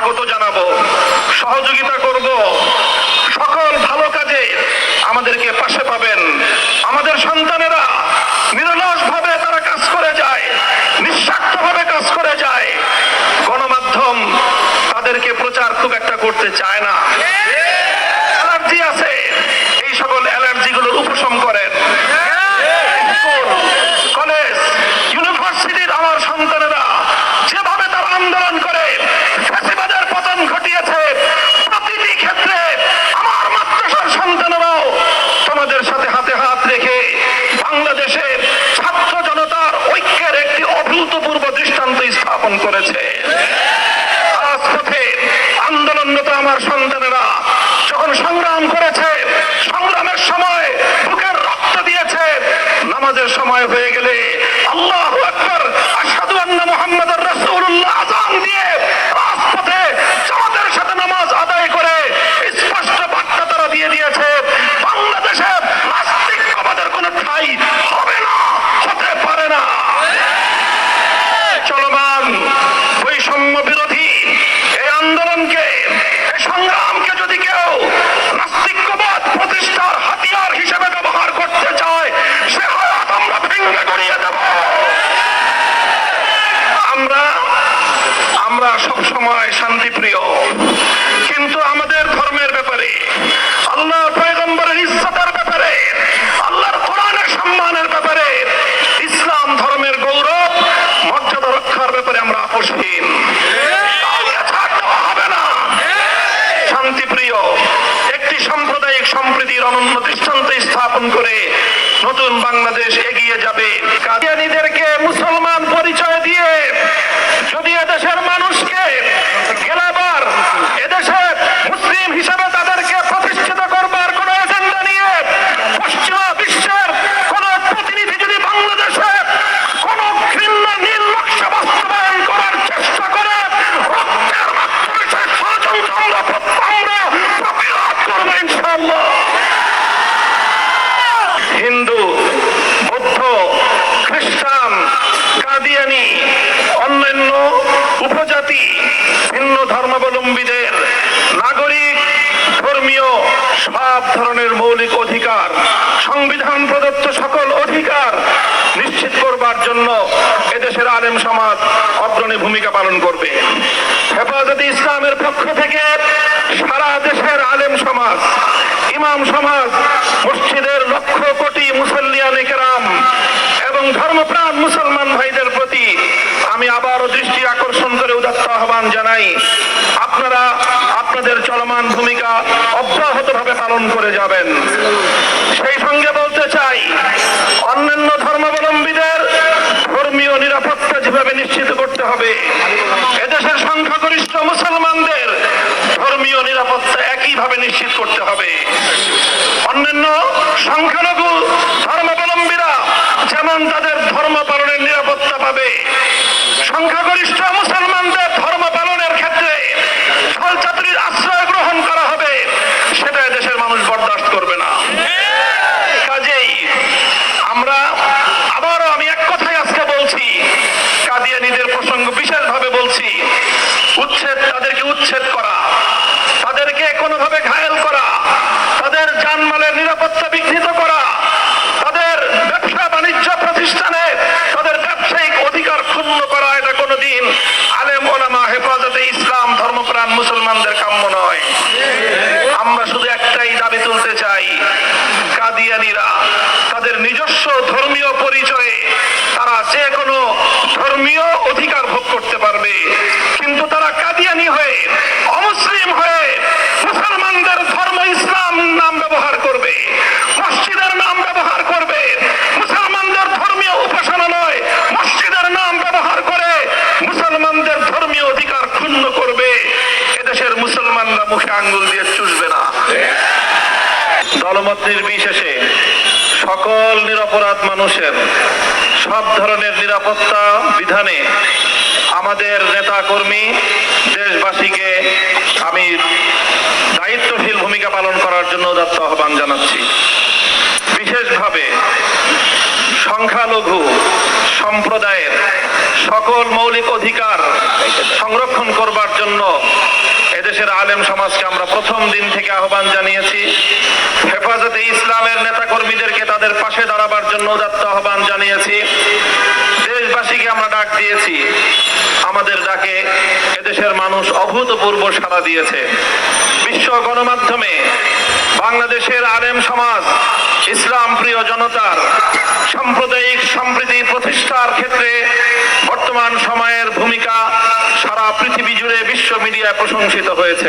স্বাগত জানাব, সহযোগিতা করব। সকল ভালো কাজে আমাদেরকে পাশে পাবেন। আমাদের সন্তানেরা নিরলস ভাবে তারা কাজ করে যায় নিঃস্বার্থ ভাবে কাজ করে যায়। গণমাধ্যম তাদেরকে প্রচার খুব একটা করতে চায় না। সন্তানেরা কিন্তু আমাদের ধর্মের ব্যাপারে আল্লাহ পয়গম্বরের ইজ্জতের ব্যাপারে, আল্লাহর কোরআনের সম্মানের ব্যাপারে ইসলাম ধর্মের গৌরব, মর্যাদা রক্ষার ব্যাপারে আমরা আপোষহীন। তাহলে ছাড় দেওয়া হবে না। শান্তিপ্রিয়, একটি সাম্প্রদায়িক সম্প্রীতির অনন্য দৃষ্টান্ত স্থাপন করে নতুন বাংলাদেশ এগিয়ে যাবে। কাদিয়ানিদেরকে মুসলমান পরিচয় দিয়ে যদি এদেশের মানুষকে গেলাবার এদেশে হিসাবে সংবিধান প্রদত্ত সকল অধিকার নিশ্চিত করবার জন্য এদেশের আলেম সমাজ অগ্রণী ভূমিকা পালন করবে। হেফাজতে ইসলামের পক্ষ থেকে সারা দেশের আলেম সমাজ, ইমাম সমাজ, মসজিদের লক্ষ কোটি মুসল্লিয়ান কেরাম এবং ধর্মপ্রাণ মুসলমান ভাইদের প্রতি আমি আবারও দৃষ্টি আকর্ষণ করে উদাত্ত আহ্বান জানাই। আপনারা আপনাদের চলমান ভূমিকা অব্যাহতভাবে পালন করে যাবেন। সেই সঙ্গে বলতে চাই, অন্যান্য ধর্মাবলম্বীদের ধর্মীয় নিরাপত্তা যেভাবে নিশ্চিত করতে হবে, এদেশের সংখ্যাগরিষ্ঠ মুসলমানদের ধর্মীয় নিরাপত্তা একইভাবে নিশ্চিত করতে হবে। অন্যান্য সংখ্যালঘু ধর্মাবলম্বীরা যেমন তাদের ধর্ম পালনের নিরাপত্তা পাবে, সংখ্যাগরিষ্ঠ মুসলমানদের ধর্ম পালনের ক্ষেত্রে ছলচাতুরির আশ্রয় গ্রহণ করা হবে সেটা দেশের মানুষ বরদাস্ত করবে না কাজেই আমরা আবারও আমি এক কথাই আজকে বলছি কাদিয়ানিদের প্রসঙ্গ বিশেষভাবে বলছি উচ্ছেদ তাদেরকে উচ্ছেদ করা তাদেরকে কোনোভাবে ঘায়েল করা তাদের জানমালের নিরাপত্তা বিঘ্নিত করা তাদের ব্যবসা বাণিজ্য প্রতিষ্ঠানে তাদের ব্যবসায়িক অধিকার ক্ষুণ্ণ করা এটা কোনোদিন আলেম ওলামা হেফাজতে ইসলাম ধর্মপ্রাণ মুসলমানদের কাম্য নয় আমরা শুধু একটাই দাবি তুলতে চাই কাদিয়ানিরা তাদের নিজস্ব ধর্মীয় পরিচয়ে তারা যে কোনো ধর্মীয় অধিকার ভোগ করতে পারবে কিন্তু তারা কাদিয়ানি হয়ে অমুসলিম হয়ে মুসলমানদের ধর্ম ইসলাম নাম ব্যবহার করবে মসজিদের নাম ব্যবহার করবে মুসলমানদের ধর্মীয় উপাসনালয় মসজিদের নাম ব্যবহার করে মুসলমানদের ধর্মীয় অধিকার ক্ষুণ্ণ করবে, এদেশের মুসলমানরা মুখে আঙ্গুল দিয়ে চুষবে না। দলমত নির্বিশেষে সকল নিরপরাধ মানুষের সব ধরনের নিরাপত্তা বিধানে আমাদের নেতা কর্মী দেশবাসীকে আমি দায়িত্বশীল ভূমিকা পালন করার জন্য দত্ত আহ্বান জানাচ্ছি। বিশেষভাবে সংখ্যালঘু সম্প্রদায়ের সকল মৌলিক অধিকার সংরক্ষণ করবার জন্য এদেশের আলেম সমাজকে আমরা প্রথম দিন থেকে আহ্বান জানিয়েছি। হেফাজতে ইসলামের নেতাকর্মীদেরকে তাদের পাশে দাঁড়াবার জন্য উদাত্ত আহ্বান জানিয়েছি। দেশবাসীকে আমরা ডাক দিয়েছি। আমাদের ডাকে এদেশের মানুষ অভূতপূর্ব সাড়া দিয়েছে। বিশ্ব গণমাধ্যমে বাংলাদেশের আলেম সমাজ ইসলাম প্রিয় জনতার, সাম্প্রদায়িক সম্প্রীতি প্রতিষ্ঠার ক্ষেত্রে বর্তমান সময়ের ভূমিকা সারা পৃথিবী জুড়ে বিশ্ব মিডিয়ায় প্রশংসিত হয়েছে।